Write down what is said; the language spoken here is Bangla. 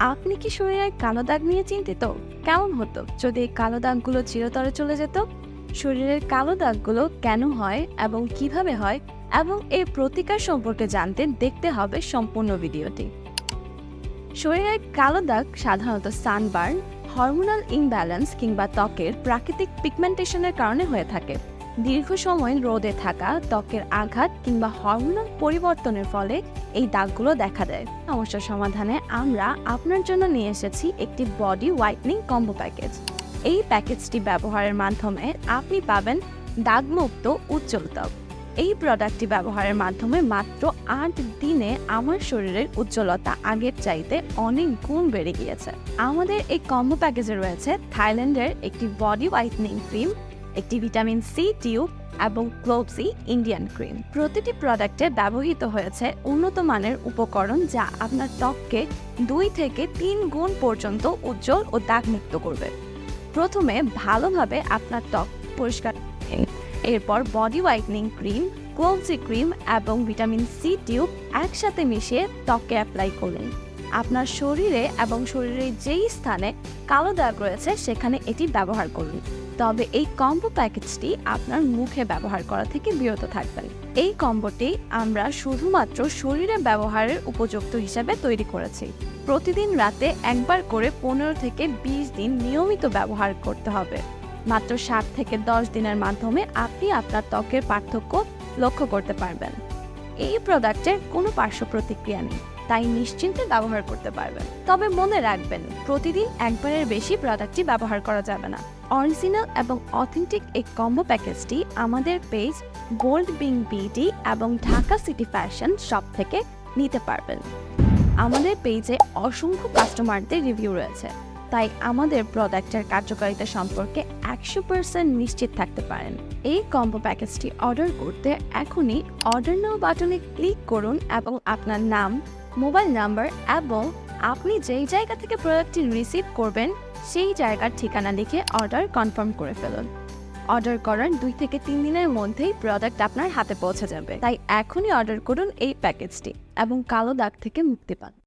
আপনি কি শরীরের কালো দাগ নিয়ে চিন্তিত? কেমন হতো? যদি এই কালো দাগগুলো চিরতরে চলে যেত? শরীরের কালো দাগগুলো কেন হয় এবং কীভাবে হয়? এবং এর প্রতিকার সম্পর্কে জানতে দেখতে হবে সম্পূর্ণ ভিডিওটি। শরীরের কালো দাগ সাধারণত সানবার্ন, হরমোনাল ইমব্যালেন্স কিংবা ত্বকের প্রাকৃতিক পিগমেন্টেশনের কারণে হয়ে থাকে। দীর্ঘ সময় রোদে থাকা ত্বকের আঘাত কিংবা হরমোনাল পরিবর্তনের ফলে এই দাগগুলো দেখা দেয়। সমস্যার সমাধানে আমরা আপনার জন্য নিয়ে এসেছি একটি বডি হোয়াইটনিং কম্বো প্যাকেজ। এই প্যাকেজটি ব্যবহারের মাধ্যমে আপনি পাবেন দাগমুক্ত উজ্জ্বল ত্বক। এই প্রোডাক্টটি ব্যবহারের মাধ্যমে মাত্র আট দিনে আমার শরীরের উজ্জ্বলতা আগের চাইতে অনেক গুণ বেড়ে গিয়েছে। আমাদের এই কম্বো প্যাকেজে রয়েছে থাইল্যান্ডের একটি বডি হোয়াইটনিং ক্রিম একটি ভিটামিন সি টিউব এবং ক্লোভসি ইন্ডিয়ান ক্রিম। প্রতিটি প্রোডাক্টে ব্যবহৃত হয়েছে উন্নত মানের উপকরণ যা আপনার ত্বককে দুই থেকে তিন গুণ পর্যন্ত উজ্জ্বল ও দাগমুক্ত করবে। প্রথমে ভালোভাবে আপনার ত্বক পরিষ্কার এরপর বডি হোয়াইটনিং ক্রিম ক্লোভসি ক্রিম এবং ভিটামিন সি টিউব একসাথে মিশিয়ে ত্বকে অ্যাপ্লাই করুন। আপনার শরীরে এবং শরীরের যেই স্থানে কালো দাগ রয়েছে, সেখানে এটি ব্যবহার করুন। তবে এই কম্বো প্যাকেজটি আপনার মুখে ব্যবহার করা থেকে বিরত থাকবেন এই কম্বোটি আমরা শুধুমাত্র শরীরে ব্যবহারের উপযুক্ত হিসাবে তৈরি করেছি। প্রতিদিন রাতে একবার করে পনেরো থেকে বিশ দিন নিয়মিত ব্যবহার করতে হবে। মাত্র সাত থেকে দশ দিনের মাধ্যমে আপনি আপনার ত্বকের পার্থক্য লক্ষ্য করতে পারবেন। এই প্রোডাক্টের কোনো পার্শ্ব প্রতিক্রিয়া নেই, তাই নিশ্চিন্তে ব্যবহার করতে পারবেন। তবে মনে রাখবেন, প্রতিদিন একবারের বেশি প্রোডাক্টটি ব্যবহার করা যাবে না। অরিজিনাল এবং অথেন্টিক এই কম্বো প্যাকেজটি আমাদের পেজ গোল্ড বিং বিডি এবং ঢাকা সিটি ফ্যাশন শপ থেকে নিতে পারবেন। আমাদের পেজে অসংখ্য কাস্টমারদের রিভিউ রয়েছে, তাই আমাদের প্রোডাক্টের কার্যকারিতা সম্পর্কে একশো পার্সেন্ট নিশ্চিত থাকতে পারেন। এই কম্বো প্যাকেজটি অর্ডার করতে এখনই অর্ডার নাও বাটনে ক্লিক করুন এবং আপনার নাম, মোবাইল নাম্বার এবং আপনি যেই জায়গা থেকে প্রোডাক্টটি রিসিভ করবেন, সেই জায়গার ঠিকানা লিখে অর্ডার কনফার্ম করে ফেলুন। অর্ডার করার দুই থেকে তিন দিনের মধ্যেই প্রোডাক্ট আপনার হাতে পৌঁছে যাবে। তাই এখনই অর্ডার করুন এই প্যাকেজটি এবং কালো দাগ থেকে মুক্তি পান।